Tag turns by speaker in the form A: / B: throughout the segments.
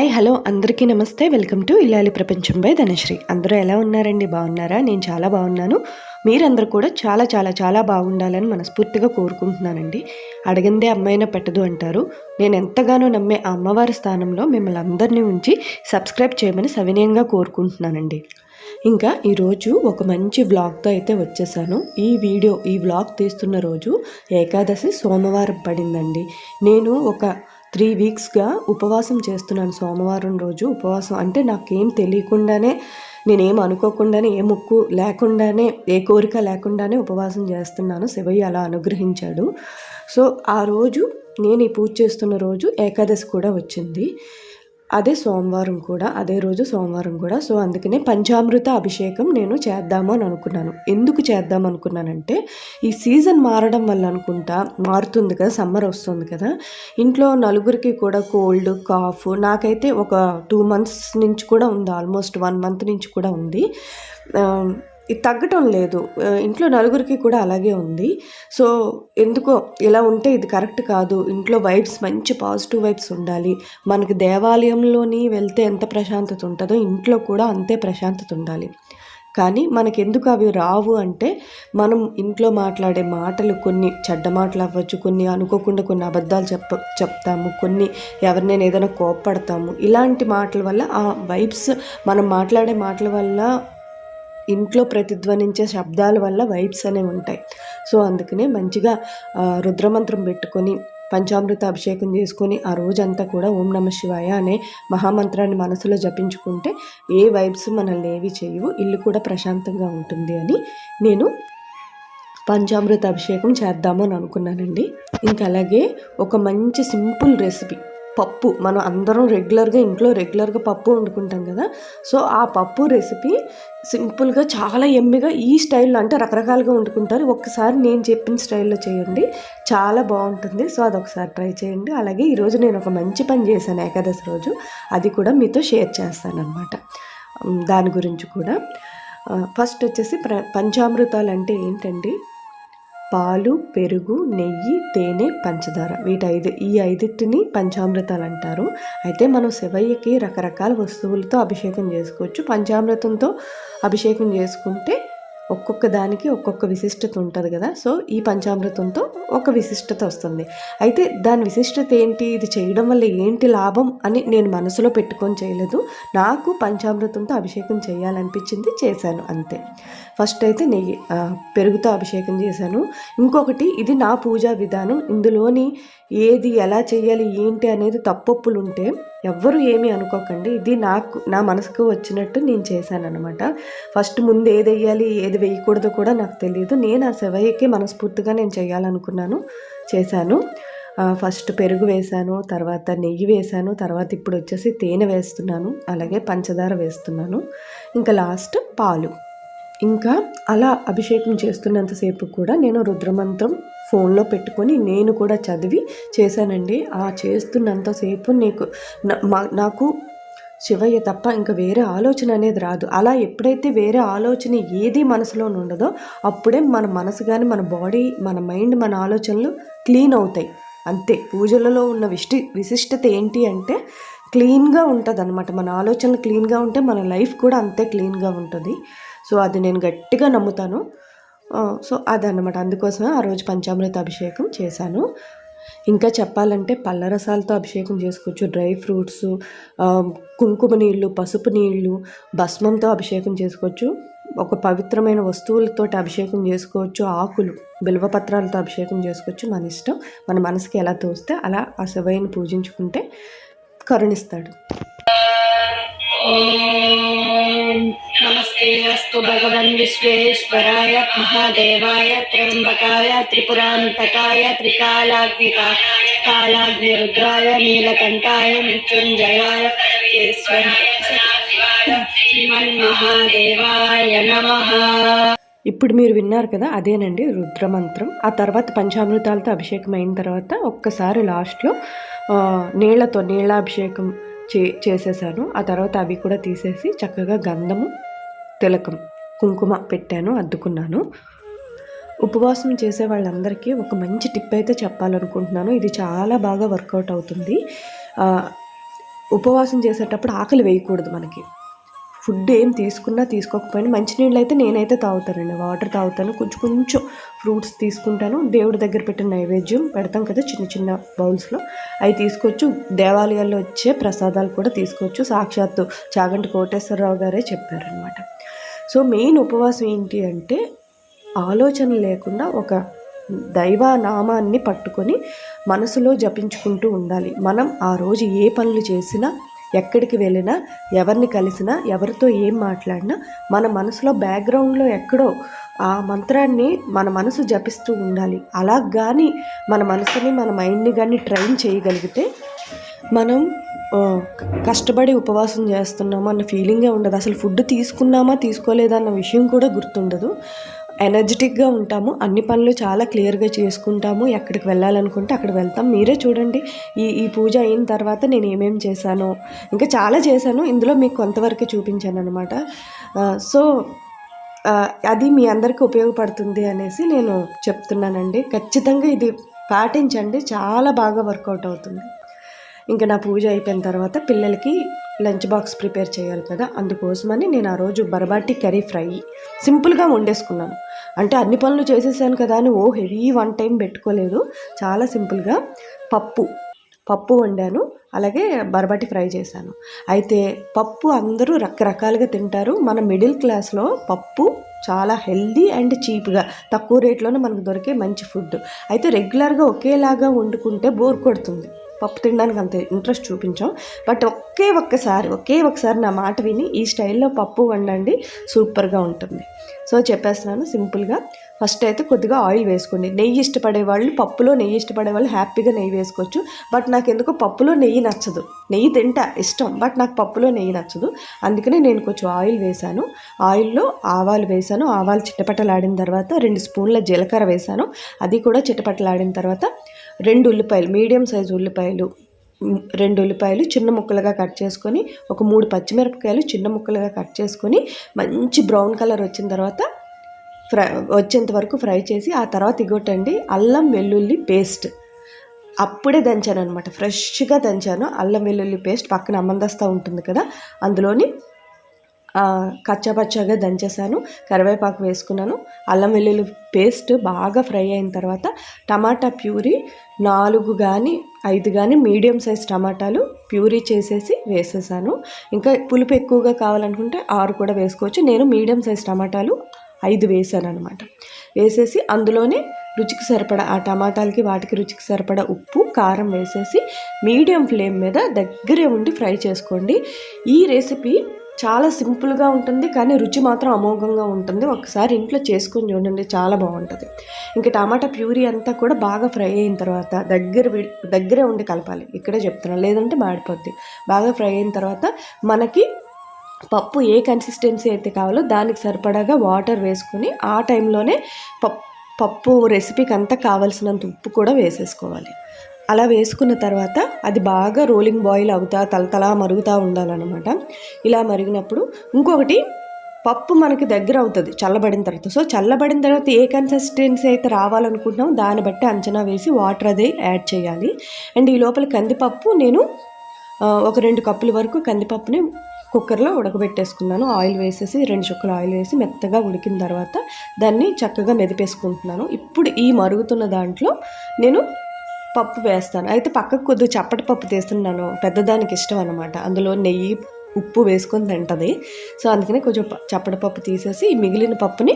A: Hi hello అందరికీ నమస్తే. Welcome to ఇల్లాలి ప్రపంచం బై ధనశ్రీ. అందరూ ఎలా ఉన్నారండి? బాగున్నారా? నేను చాలా బాగున్నాను. మీరందరూ కూడా చాలా చాలా చాలా బాగుండాలని మనస్ఫూర్తిగా కోరుకుంటున్నానండి. అడగందే అమ్మాయిన పెట్టదు అంటారు. నేను ఎంతగానో నమ్మే ఆ అమ్మవారి స్థానంలో మిమ్మల్ని అందరినీ ఉంచి సబ్స్క్రైబ్ చేయమని సవినయంగా కోరుకుంటున్నానండి. ఇంకా ఈరోజు ఒక మంచి వ్లాగ్తో అయితే వచ్చేసాను. ఈ వీడియో ఈ వ్లాగ్ తీస్తున్న రోజు ఏకాదశి సోమవారం పడిందండి. నేను ఒక త్రీ వీక్స్గా ఉపవాసం చేస్తున్నాను సోమవారం రోజు. ఉపవాసం అంటే నాకేం తెలియకుండానే నేనేం అనుకోకుండానే ఏ ముక్కు లేకుండానే ఏ కోరిక లేకుండానే ఉపవాసం చేస్తున్నాను. శివయ్య అలా అనుగ్రహించాడు. సో ఆ రోజు నేను ఈ పూజ చేస్తున్న రోజు ఏకాదశి కూడా వచ్చింది. అదే సోమవారం కూడా అదే రోజు సోమవారం కూడా. సో అందుకనే పంచామృత అభిషేకం నేను చేద్దాము అని అనుకున్నాను. ఎందుకు చేద్దాం అనుకున్నానంటే ఈ సీజన్ మారడం వల్ల అనుకుంటా మారుతుంది కదా సమ్మర్ వస్తుంది కదా. ఇంట్లో నలుగురికి కూడా కోల్డ్ కాఫ్ నాకైతే ఒక టూ మంత్స్ నుంచి కూడా ఉంది ఆల్మోస్ట్ వన్ మంత్ నుంచి కూడా ఉంది. ఇది తగ్గటం లేదు. ఇంట్లో నలుగురికి కూడా అలాగే ఉంది. సో ఎందుకో ఇలా ఉంటే ఇది కరెక్ట్ కాదు. ఇంట్లో వైబ్స్ మంచి పాజిటివ్ వైబ్స్ ఉండాలి. మనకి దేవాలయంలోని వెళ్తే ఎంత ప్రశాంతత ఉంటుందో ఇంట్లో కూడా అంతే ప్రశాంతత ఉండాలి. కానీ మనకి ఎందుకు అవి రావు అంటే మనం ఇంట్లో మాట్లాడే మాటలు కొన్ని చెడ్డ మాటలు అవ్వచ్చు కొన్ని అనుకోకుండా కొన్ని అబద్ధాలు చెప్ప చెప్తాము కొన్ని ఎవరినైనా ఏదైనా కోప్పడతాము. ఇలాంటి మాటల వల్ల ఆ వైబ్స్ మనం మాట్లాడే మాటల వల్ల ఇంట్లో ప్రతిధ్వనించే శబ్దాల వల్ల వైబ్స్ అనేవి ఉంటాయి. సో అందుకనే మంచిగా రుద్రమంత్రం పెట్టుకొని పంచామృత అభిషేకం చేసుకొని ఆ రోజంతా కూడా ఓం నమ శివాయ అనే మహామంత్రాన్ని మనసులో జపించుకుంటే ఏ వైబ్స్ మనల్ని ఏవి చేయవు ఇల్లు కూడా ప్రశాంతంగా ఉంటుంది అని నేను పంచామృత అభిషేకం చేద్దాము అని అనుకున్నానండి. ఇంకా అలాగే ఒక మంచి సింపుల్ రెసిపీ పప్పు. మనం అందరం రెగ్యులర్గా ఇంట్లో రెగ్యులర్గా పప్పు వండుకుంటాం కదా. సో ఆ పప్పు రెసిపీ సింపుల్గా చాలా ఎమ్మిగా ఈ స్టైల్లో అంటే రకరకాలుగా వండుకుంటారు. ఒక్కసారి నేను చెప్పిన స్టైల్లో చేయండి. చాలా బాగుంటుంది. సో అదొకసారి ట్రై చేయండి. అలాగే ఈరోజు నేను ఒక మంచి పని చేశాను ఏకాదశి రోజు. అది కూడా మీతో షేర్ చేస్తాను అనమాట దాని గురించి కూడా. ఫస్ట్ వచ్చేసి ప్ర పంచామృతాలు అంటే ఏంటండి? పాలు పెరుగు నెయ్యి తేనె పంచదార. వీటి ఐదు ఈ ఐదింటిని పంచామృతాలు అంటారు. అయితే మనం శివయ్యకి రకరకాల వస్తువులతో అభిషేకం చేసుకోవచ్చు. పంచామృతంతో అభిషేకం చేసుకుంటే ఒక్కొక్క దానికి ఒక్కొక్క విశిష్టత ఉంటుంది కదా. సో ఈ పంచామృతంతో ఒక విశిష్టత వస్తుంది. అయితే దాని విశిష్టత ఏంటి? ఇది చేయడం వల్ల ఏంటి లాభం అని నేను మనసులో పెట్టుకొని చేయలేదు. నాకు పంచామృతంతో అభిషేకం చేయాలనిపించింది చేశాను అంతే. ఫస్ట్ అయితే నెయ్యి పెరుగుతో అభిషేకం చేశాను. ఇంకొకటి ఇది నా పూజా విధానం. ఇందులోని ఏది ఎలా చేయాలి ఏంటి అనేది తప్పొప్పులు ఉంటే ఎవ్వరు ఏమీ అనుకోకండి. ఇది నాకు నా మనసుకు వచ్చినట్టు నేను చేశాను అనమాట ఫస్ట్ ముందు ఏది వేయాలి ఏది వేయకూడదో కూడా నాకు తెలియదు నేను ఆ సెవయ్యకి మనస్ఫూర్తిగా నేను చేయాలనుకున్నాను చేశాను. ఫస్ట్ పెరుగు వేశాను తర్వాత నెయ్యి వేశాను తర్వాత ఇప్పుడు వచ్చేసి తేనె వేస్తున్నాను అలాగే పంచదార వేస్తున్నాను. ఇంకా లాస్ట్ పాలు. ఇంకా అలా అభిషేకం చేస్తున్నంతసేపు కూడా నేను రుద్రమంత్రం ఫోన్లో పెట్టుకొని నేను కూడా చదివి చేశానండి. ఆ చేస్తున్నంతసేపు నీకు నాకు శివయ్య తప్ప ఇంకా వేరే ఆలోచన అనేది రాదు. అలా ఎప్పుడైతే వేరే ఆలోచన ఏది మనసులో ఉండదో అప్పుడే మన మనసు కానీ మన బాడీ మన మైండ్ మన ఆలోచనలు క్లీన్ అవుతాయి. అంతే. పూజలలో ఉన్న విష్టి విశిష్టత ఏంటి అంటే క్లీన్గా ఉంటుంది అనమాట మన ఆలోచనలు క్లీన్గా ఉంటే మన లైఫ్ కూడా అంతే క్లీన్గా ఉంటుంది. సో అది నేను గట్టిగా నమ్ముతాను. సో అదనమాట అందుకోసమే ఆ రోజు పంచామృత అభిషేకం చేశాను. ఇంకా చెప్పాలంటే పళ్ళ రసాలతో అభిషేకం చేసుకోవచ్చు. డ్రై ఫ్రూట్స్ కుంకుమ నీళ్ళు పసుపు నీళ్ళు భస్మంతో అభిషేకం చేసుకోవచ్చు. ఒక పవిత్రమైన వస్తువులతో అభిషేకం చేసుకోవచ్చు. ఆకులు బిల్వపత్రాలతో అభిషేకం చేసుకోవచ్చు. మన ఇష్టం. మన మనసుకి ఎలా తోస్తే అలా ఆ శివయ్యని పూజించుకుంటే కరుణిస్తాడు.
B: नमस्ते अस्तु भगवन् विश्वेश्वराय महादेवाय त्र्यम्बकाय त्रिपुरान्तकाय त्रिकालाग्निका कालाग्निरुद्राय नीलकण्ठाय मृत्युञ्जयाय మహాదేవాయ నమః
A: ఇప్పుడు మీరు విన్నారు కదా అదేనండి రుద్రమంత్రం ఆ తర్వాత పంచామృతాలతో అభిషేకం అయిన తర్వాత ఒక్కసారి లాస్ట్లో నీళ్లతో నీళ్ళాభిషేకం చే చేసేసాను. ఆ తర్వాత అవి కూడా తీసేసి చక్కగా గంధము తిలకం కుంకుమ పెట్టాను అద్దుకున్నాను. ఉపవాసం చేసే వాళ్ళందరికీ ఒక మంచి టిప్ అయితే చెప్పాలనుకుంటున్నాను. ఇది చాలా బాగా వర్కౌట్ అవుతుంది. ఉపవాసం చేసేటప్పుడు ఆకలి వేయకూడదు మనకి. ఫుడ్ ఏం తీసుకున్నా తీసుకోకపోయినా మంచినీళ్ళు అయితే నేనైతే తాగుతానండి. వాటర్ తాగుతాను. కొంచెం కొంచెం ఫ్రూట్స్ తీసుకుంటాను. దేవుడి దగ్గర పెట్టిన నైవేద్యం పెడతాం కదా చిన్న చిన్న బౌల్స్లో. అవి తీసుకోవచ్చు. దేవాలయాల్లో వచ్చే ప్రసాదాలు కూడా తీసుకోవచ్చు. సాక్షాత్తు చాగంటి కోటేశ్వరరావు గారే చెప్పారనమాట సో మెయిన్ ఉపవాసం ఏంటి అంటే ఆలోచన లేకుండా ఒక దైవ నామాన్ని పట్టుకొని మనసులో జపించుకుంటూ ఉండాలి. మనం ఆ రోజు ఏ పనులు చేసినా ఎక్కడికి వెళ్ళినా ఎవరిని కలిసినా ఎవరితో ఏం మాట్లాడినా మన మనసులో బ్యాక్గ్రౌండ్లో ఎక్కడో ఆ మంత్రాన్ని మన మనసు జపిస్తూ ఉండాలి. అలా కానీ మన మనసుని మన మైండ్ని కానీ ట్రైన్ చేయగలిగితే మనం కష్టపడి ఉపవాసం చేస్తున్నామా అన్న ఫీలింగే ఉండదు. అసలు ఫుడ్ తీసుకున్నామా తీసుకోలేదా అన్న విషయం కూడా గుర్తుండదు. ఎనర్జెటిక్గా ఉంటాము. అన్ని పనులు చాలా క్లియర్గా చేసుకుంటాము. ఎక్కడికి వెళ్ళాలనుకుంటే అక్కడ వెళ్తాం. మీరే చూడండి. ఈ ఈ పూజ అయిన తర్వాత నేను ఏమేమి చేశాను. ఇంకా చాలా చేశాను. ఇందులో మీకు కొంతవరకు చూపించాను అనమాట సో అది మీ అందరికీ ఉపయోగపడుతుంది అనేసి నేను చెప్తున్నానండి. ఖచ్చితంగా ఇది పాటించండి. చాలా బాగా వర్కౌట్ అవుతుంది. ఇంకా నా పూజ అయిపోయిన తర్వాత పిల్లలకి లంచ్ బాక్స్ ప్రిపేర్ చేయాలి కదా. అందుకోసమని నేను ఆ రోజు బరబాటి కర్రీ ఫ్రై సింపుల్గా వండేసుకున్నాను. అంటే అన్ని పనులు చేసేసాను కదా అని ఓ హెవీ వన్ టైం పెట్టుకోలేదు. చాలా సింపుల్గా పప్పు పప్పు వండాను. అలాగే బర్బటి ఫ్రై చేశాను. అయితే పప్పు అందరూ రకరకాలుగా తింటారు. మన మిడిల్ క్లాస్లో పప్పు చాలా హెల్దీ అండ్ చీప్గా తక్కువ రేట్లోనే మనకు దొరికే మంచి ఫుడ్. అయితే రెగ్యులర్గా ఒకేలాగా వండుకుంటే బోర్ కొడుతుంది. పప్పు తినడానికి అంత ఇంట్రెస్ట్ చూపించాం. బట్ ఒకే ఒక్కసారి ఒకే ఒకసారి నా మాట విని ఈ స్టైల్లో పప్పు వండండి సూపర్గా ఉంటుంది. సో చెప్పేస్తున్నాను సింపుల్గా. ఫస్ట్ అయితే కొద్దిగా ఆయిల్ వేసుకోండి. నెయ్యి ఇష్టపడే వాళ్ళు పప్పులో నెయ్యి ఇష్టపడే వాళ్ళు హ్యాపీగా నెయ్యి వేసుకోవచ్చు. బట్ నాకు ఎందుకో పప్పులో నెయ్యి నచ్చదు. నెయ్యి తింటా ఇష్టం. బట్ నాకు పప్పులో నెయ్యి నచ్చదు. అందుకనే నేను కొంచెం ఆయిల్ వేశాను. ఆయిల్లో ఆవాలు వేశాను. ఆవాలు చిట్టపట్టలాడిన తర్వాత రెండు స్పూన్ల జీలకర్ర వేశాను. అది కూడా చిట్టపట్టలాడిన తర్వాత రెండు ఉల్లిపాయలు మీడియం సైజు ఉల్లిపాయలు రెండు ఉల్లిపాయలు చిన్న ముక్కలుగా కట్ చేసుకొని ఒక మూడు పచ్చిమిరపకాయలు చిన్న ముక్కలుగా కట్ చేసుకొని మంచి బ్రౌన్ కలర్ వచ్చిన తర్వాత ఫ్రై వచ్చేంత వరకు ఫ్రై చేసి ఆ తర్వాత ఇగొట్టండి అల్లం వెల్లుల్లి పేస్ట్. అప్పుడే దంచాను అనమాట ఫ్రెష్గా దంచాను. అల్లం వెల్లుల్లి పేస్ట్ పక్కన అమ్మందస్తా ఉంటుంది కదా అందులోని కచ్చపచ్చగా దంచేసాను కరివేపాకు వేసుకున్నాను అల్లం వెల్లుల్లి పేస్ట్ బాగా ఫ్రై అయిన తర్వాత టమాటా ప్యూరీ నాలుగు కానీ ఐదు కానీ మీడియం సైజ్ టమాటాలు ప్యూరీ చేసేసి వేసేసాను. ఇంకా పులుపు ఎక్కువగా కావాలనుకుంటే ఆరు కూడా వేసుకోవచ్చు. నేను మీడియం సైజ్ టమాటాలు ఐదు వేసాను అనమాట వేసేసి అందులోనే రుచికి సరిపడా ఆ టమాటాలకి వాటికి రుచికి సరిపడా ఉప్పు కారం వేసేసి మీడియం ఫ్లేమ్ మీద దగ్గరే ఉండి ఫ్రై చేసుకోండి. ఈ రెసిపీ చాలా సింపుల్గా ఉంటుంది కానీ రుచి మాత్రం అమోఘంగా ఉంటుంది. ఒకసారి ఇంట్లో చేసుకొని చూడండి చాలా బాగుంటుంది. ఇంకా టమాటా ప్యూరీ అంతా కూడా బాగా ఫ్రై అయిన తర్వాత దగ్గర దగ్గరే ఉండి కలపాలి. ఇక్కడే చెప్తున్నాను లేదంటే మాడిపోద్ది. బాగా ఫ్రై అయిన తర్వాత మనకి పప్పు ఏ కన్సిస్టెన్సీ అయితే కావాలో దానికి సరిపడాగా వాటర్ వేసుకొని ఆ టైంలోనే పప్పు పప్పు రెసిపీకి అంతా కావాల్సినంత ఉప్పు కూడా వేసేసుకోవాలి. అలా వేసుకున్న తర్వాత అది బాగా రోలింగ్ బాయిల్ అవుతా తలతలా మరుగుతూ ఉండాలన్నమాట. ఇలా మరిగినప్పుడు ఇంకొకటి పప్పు మనకి దగ్గర అవుతుంది చల్లబడిన తర్వాత. సో చల్లబడిన తర్వాత ఏ కన్సిస్టెన్సీ అయితే రావాలనుకుంటున్నామో దాన్ని బట్టి అంచనా వేసి వాటర్ అది యాడ్ చేయాలి. అండ్ ఈ లోపల కందిపప్పు నేను ఒక రెండు కప్పుల వరకు కందిపప్పుని కుక్కర్లో ఉడకబెట్టేసుకున్నాను. ఆయిల్ వేసేసి రెండు చుక్కలు ఆయిల్ వేసి మెత్తగా ఉడికిన తర్వాత దాన్ని చక్కగా మెదిపేసుకుంటున్నాను. ఇప్పుడు ఈ మరుగుతున్న దాంట్లో నేను పప్పు వేస్తాను. అయితే పక్కకు కొద్దిగా చప్పటి పప్పు తీస్తున్నాను. పెద్దదానికి ఇష్టం అనమాట అందులో నెయ్యి ఉప్పు వేసుకొని తింటది. సో అందుకని కొంచెం చప్పటి పప్పు తీసేసి మిగిలిన పప్పుని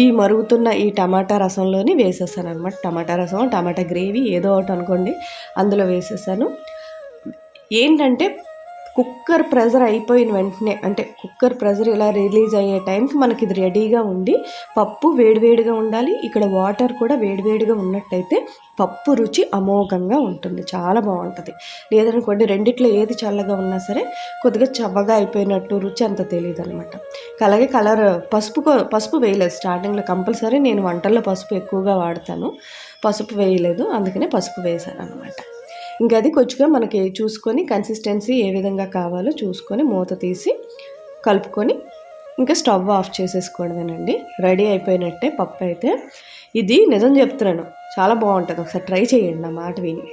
A: ఈ మరుగుతున్న ఈ టమాటా రసంలోని వేసేస్తాను అనమాట టమాటా రసం టమాటా గ్రేవీ ఏదో ఒకటి అనుకోండి అందులో వేసేసాను ఏంటంటే కుక్కర్ ప్రెజర్ అయిపోయిన వెంటనే అంటే కుక్కర్ ప్రెజర్ ఇలా రిలీజ్ అయ్యే టైంకి మనకి ఇది రెడీగా ఉండి పప్పు వేడివేడిగా ఉండాలి. ఇక్కడ వాటర్ కూడా వేడివేడిగా ఉన్నట్టయితే పప్పు రుచి అమోఘంగా ఉంటుంది. చాలా బాగుంటుంది. లేదనుకోండి రెండిట్లో ఏది చల్లగా ఉన్నా సరే కొద్దిగా చవ్వగా అయిపోయినట్టు రుచి అంత తెలియదు అనమాట అలాగే కలర్ పసుపు పసుపు వేయలేదు. స్టార్టింగ్లో కంపల్సరీ నేను వంటల్లో పసుపు ఎక్కువగా వాడతాను. పసుపు వేయలేదు. అందుకనే పసుపు వేశాను అనమాట ఇంకా అది కొంచెంగా మనకి చూసుకొని కన్సిస్టెన్సీ ఏ విధంగా కావాలో చూసుకొని మూత తీసి కలుపుకొని ఇంకా స్టవ్ ఆఫ్ చేసేసుకోవడమేనండి. రెడీ అయిపోయినట్టే పప్పు అయితే. ఇది నిజం చెప్తున్నాను చాలా బాగుంటుంది. ఒకసారి ట్రై చేయండి నా మాట విని.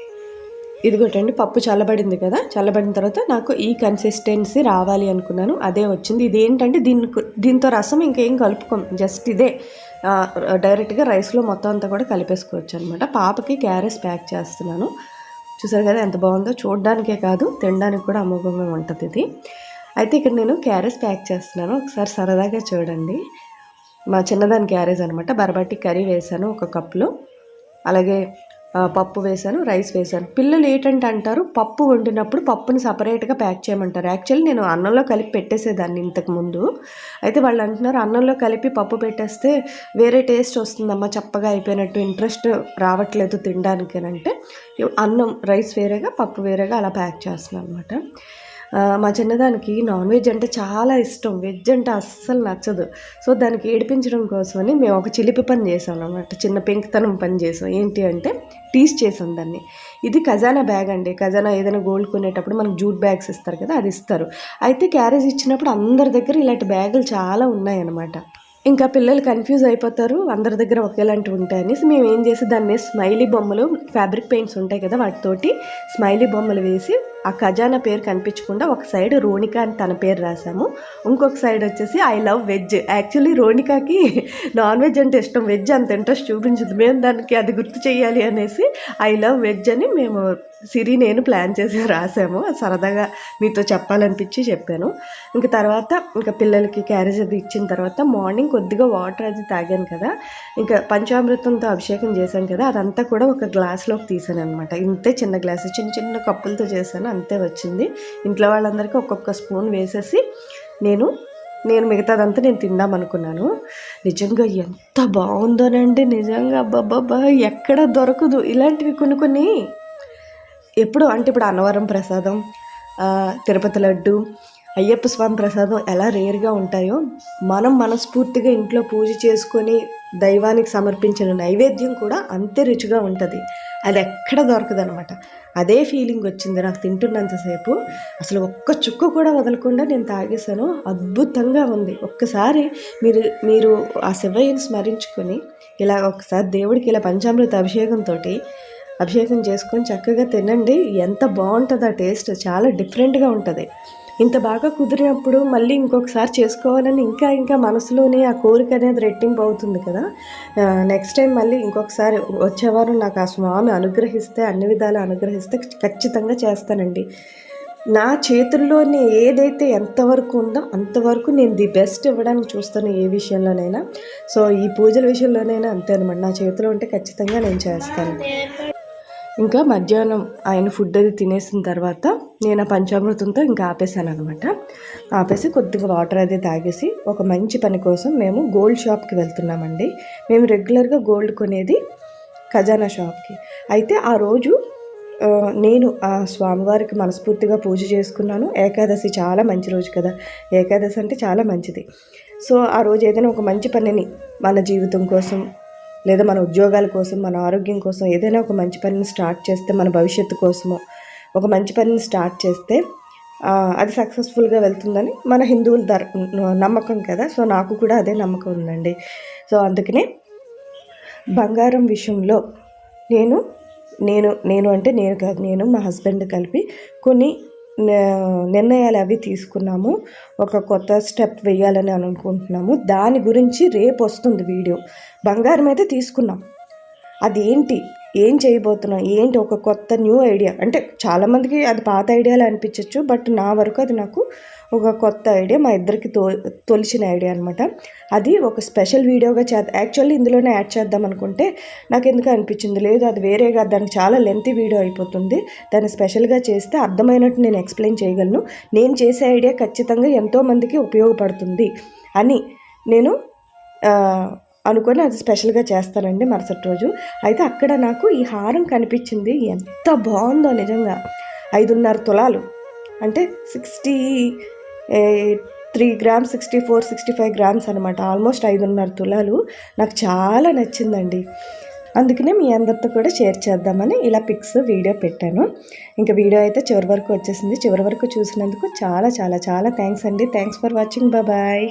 A: ఇదిగోటండి పప్పు చల్లబడింది కదా. చల్లబడిన తర్వాత నాకు ఈ కన్సిస్టెన్సీ రావాలి అనుకున్నాను అదే వచ్చింది. ఇది ఏంటంటే దీని దీంతో రసం ఇంకేం కలుపుకోం జస్ట్ ఇదే. డైరెక్ట్గా రైస్లో మొత్తం అంతా కూడా కలిపేసుకోవచ్చు అనమాట పాపకి క్యారెస్ ప్యాక్ చేస్తున్నాను. చూసారు కదా ఎంత బాగుందో. చూడడానికే కాదు తినడానికి కూడా అమోఘంగా ఉంటుంది ఇది. అయితే ఇక్కడ నేను క్యారేజ్ ప్యాక్ చేస్తున్నాను. ఒకసారి సరదాగా చూడండి. మా చిన్నదాని క్యారేజ్ అనమాట బరబట్టి కర్రీ వేసాను ఒక కప్లో అలాగే పప్పు వేశాను రైస్ వేశాను. పిల్లలు ఏంటంటే అంటారు పప్పు వండినప్పుడు పప్పుని సపరేట్గా ప్యాక్ చేయమంటారు. యాక్చువల్లీ నేను అన్నంలో కలిపి పెట్టేసేదాన్ని ఇంతకు ముందు. అయితే వాళ్ళు అంటున్నారు అన్నంలో కలిపి పప్పు పెట్టేస్తే వేరే టేస్ట్ వస్తుందమ్మా చప్పగా అయిపోయినట్టు ఇంట్రెస్ట్ రావట్లేదు తినడానికి అని అంటే అన్నం రైస్ వేరేగా పప్పు వేరేగా అలా ప్యాక్ చేస్తున్నాను అనమాట మా చిన్నదానికి నాన్ వెజ్ అంటే చాలా ఇష్టం. వెజ్ అంటే అస్సలు నచ్చదు. సో దానికి ఏడిపించడం కోసమని మేము ఒక చిలిపి పని చేసాం అనమాట చిన్న పెంకుతనం పని చేసాం. ఏంటి అంటే టీస్ చేసాం దాన్ని. ఇది ఖజానా బ్యాగ్ అండి. ఖజానా ఏదైనా గోల్డ్ కొనేటప్పుడు మనకు జూట్ బ్యాగ్స్ ఇస్తారు కదా అది ఇస్తారు. అయితే క్యారేజ్ ఇచ్చినప్పుడు అందరి దగ్గర ఇలాంటి బ్యాగులు చాలా ఉన్నాయన్నమాట ఇంకా పిల్లలు కన్ఫ్యూజ్ అయిపోతారు. అందరి దగ్గర ఒకేలాంటివి ఉంటాయని మేము ఏం చేసి దాన్ని స్మైలీ బొమ్మలు ఫ్యాబ్రిక్ పెయింట్స్ ఉంటాయి కదా వాటితోటి స్మైలీ బొమ్మలు వేసి ఆ ఖజానా పేరు కనిపించకుండా ఒక సైడ్ రోనిక అని తన పేరు రాసాము ఇంకొక సైడ్ వచ్చేసి ఐ లవ్ వెజ్ యాక్చువల్లీ రోనికాకి నాన్ వెజ్ అంటే ఇష్టం. వెజ్ అంత ఇంట్రెస్ట్ చూపించదు. మేము దానికి అది గుర్తు చేయాలి అనేసి ఐ లవ్ వెజ్ అని మేము సిరి నేను ప్లాన్ చేసి రాసాము సరదాగా మీతో చెప్పాలనిపించి చెప్పాను. ఇంకా తర్వాత ఇంకా పిల్లలకి క్యారేజ్ అది ఇచ్చిన తర్వాత మార్నింగ్ కొద్దిగా వాటర్ అది తాగాను కదా. ఇంకా పంచామృతంతో అభిషేకం చేశాను కదా. అదంతా కూడా ఒక గ్లాస్లోకి తీసాను అనమాట ఇంతే చిన్న గ్లాస్ చిన్న చిన్న కప్పులతో చేశాను. అంతే వచ్చింది. ఇంట్లో వాళ్ళందరికీ ఒక్కొక్క స్పూన్ వేసేసి నేను నేను మిగతాదంతా నేను తిందాం అనుకున్నాను నిజంగా ఎంత బాగుందోనండి. నిజంగా అబ్బబ్బబ్బా ఎక్కడ దొరకదు. ఇలాంటివి కొన్ని కొన్ని ఎప్పుడు అంటే ఇప్పుడు అన్నవరం ప్రసాదం తిరుపతి లడ్డు అయ్యప్ప స్వామి ప్రసాదం ఎలా రేర్గా ఉంటాయో మనం మనస్ఫూర్తిగా ఇంట్లో పూజ చేసుకొని దైవానికి సమర్పించిన నైవేద్యం కూడా అంతే రుచిగా ఉంటుంది. అది ఎక్కడ దొరకదనమాట. అదే ఫీలింగ్ వచ్చింది నాకు తింటున్నంతసేపు అసలు ఒక్క చుక్క కూడా వదలకుండా నేను తాగేశాను. అద్భుతంగా ఉంది. ఒక్కసారి మీరు మీరు ఆ శివయ్యని స్మరించుకొని ఇలా ఒకసారి దేవుడికి ఇలా పంచామృత అభిషేకంతో అభిషేకం చేసుకొని చక్కగా తినండి. ఎంత బాగుంటుందో ఆ టేస్ట్ చాలా డిఫరెంట్గా ఉంటుంది. ఇంత బాగా కుదిరినప్పుడు మళ్ళీ ఇంకొకసారి చేసుకోవాలని ఇంకా ఇంకా మనసులోనే ఆ కోరిక అనేది రెట్టింపు అవుతుంది కదా. నెక్స్ట్ టైం మళ్ళీ ఇంకొకసారి వచ్చేవారు నాకు ఆ స్వామి అనుగ్రహిస్తే అన్ని విధాలు అనుగ్రహిస్తే ఖచ్చితంగా చేస్తానండి. నా చేతుల్లోనే ఏదైతే ఎంతవరకు ఉందో అంతవరకు నేను ది బెస్ట్ ఇవ్వడానికి చూస్తాను ఏ విషయంలోనైనా. సో ఈ పూజల విషయంలోనైనా అంతే అనమాట నా చేతిలో ఉంటే ఖచ్చితంగా నేను చేస్తాను. ఇంకా మధ్యాహ్నం ఆయన ఫుడ్ అది తినేసిన తర్వాత నేను ఆ పంచామృతంతో ఇంకా ఆపేసాను అనమాట ఆపేసి కొద్దిగా వాటర్ అది తాగేసి ఒక మంచి పని కోసం మేము గోల్డ్ షాప్కి వెళ్తున్నామండి. మేము రెగ్యులర్గా గోల్డ్ కొనేది ఖజానా షాప్కి. అయితే ఆ రోజు నేను ఆ స్వామివారికి మనస్ఫూర్తిగా పూజ చేసుకున్నాను. ఏకాదశి చాలా మంచి రోజు కదా. ఏకాదశి అంటే చాలా మంచిది. సో ఆ రోజు ఏదైనా ఒక మంచి పనిని మన జీవితం కోసం లేదా మన ఉద్యోగాల కోసం మన ఆరోగ్యం కోసం ఏదైనా ఒక మంచి పనిని స్టార్ట్ చేస్తే మన భవిష్యత్తు కోసమో ఒక మంచి పనిని స్టార్ట్ చేస్తే అది సక్సెస్ఫుల్గా వెళ్తుందని మన హిందువుల దర్ నమ్మకం కదా. సో నాకు కూడా అదే నమ్మకం ఉందండి. సో అందుకనే బంగారం విషయంలో నేను నేను నేను అంటే నేను కాదు నేను మా హస్బెండ్ కలిపి కొన్ని నిర్ణయాలు అవి తీసుకున్నాము. ఒక కొత్త స్టెప్ వేయాలని అనుకుంటున్నాము. దాని గురించి రేపు వస్తుంది వీడియో. బంగారం అయితే తీసుకున్నాం. అదేంటి? ఏం చేయబోతున్నాం ఏంటి ఒక కొత్త న్యూ ఐడియా? అంటే చాలామందికి అది పాత ఐడియాలు అనిపించవచ్చు బట్ నా వరకు అది నాకు ఒక కొత్త ఐడియా మా ఇద్దరికి తో తొలిచిన ఐడియా అనమాట అది ఒక స్పెషల్ వీడియోగా చే యాక్చువల్లీ ఇందులోనే యాడ్ చేద్దాం అనుకుంటే నాకు ఎందుకు అనిపించింది. లేదు అది వేరేగా దానికి చాలా లెంతీ వీడియో అయిపోతుంది. దాన్ని స్పెషల్గా చేస్తే అర్థమైనట్టు నేను ఎక్స్ప్లెయిన్ చేయగలను. నేను చేసే ఐడియా ఖచ్చితంగా ఎంతోమందికి ఉపయోగపడుతుంది అని నేను అనుకొని అది స్పెషల్గా చేస్తానండి మరుసటి రోజు. అయితే అక్కడ నాకు ఈ హారం కనిపించింది ఎంత బాగుందో నిజంగా. ఐదున్నర తులాలు. అంటే sixty three grams sixty four sixty five grams అనమాట ఆల్మోస్ట్ ఐదున్నర తులాలు. నాకు చాలా నచ్చిందండి. అందుకనే మీ అందరితో కూడా షేర్ చేద్దామని ఇలా పిక్స్ వీడియో పెట్టాను. ఇంకా వీడియో అయితే చివరి వరకు వచ్చేసింది. చివరి వరకు చూసినందుకు చాలా చాలా చాలా థ్యాంక్స్ అండి. Thanks for watching. బాయ్.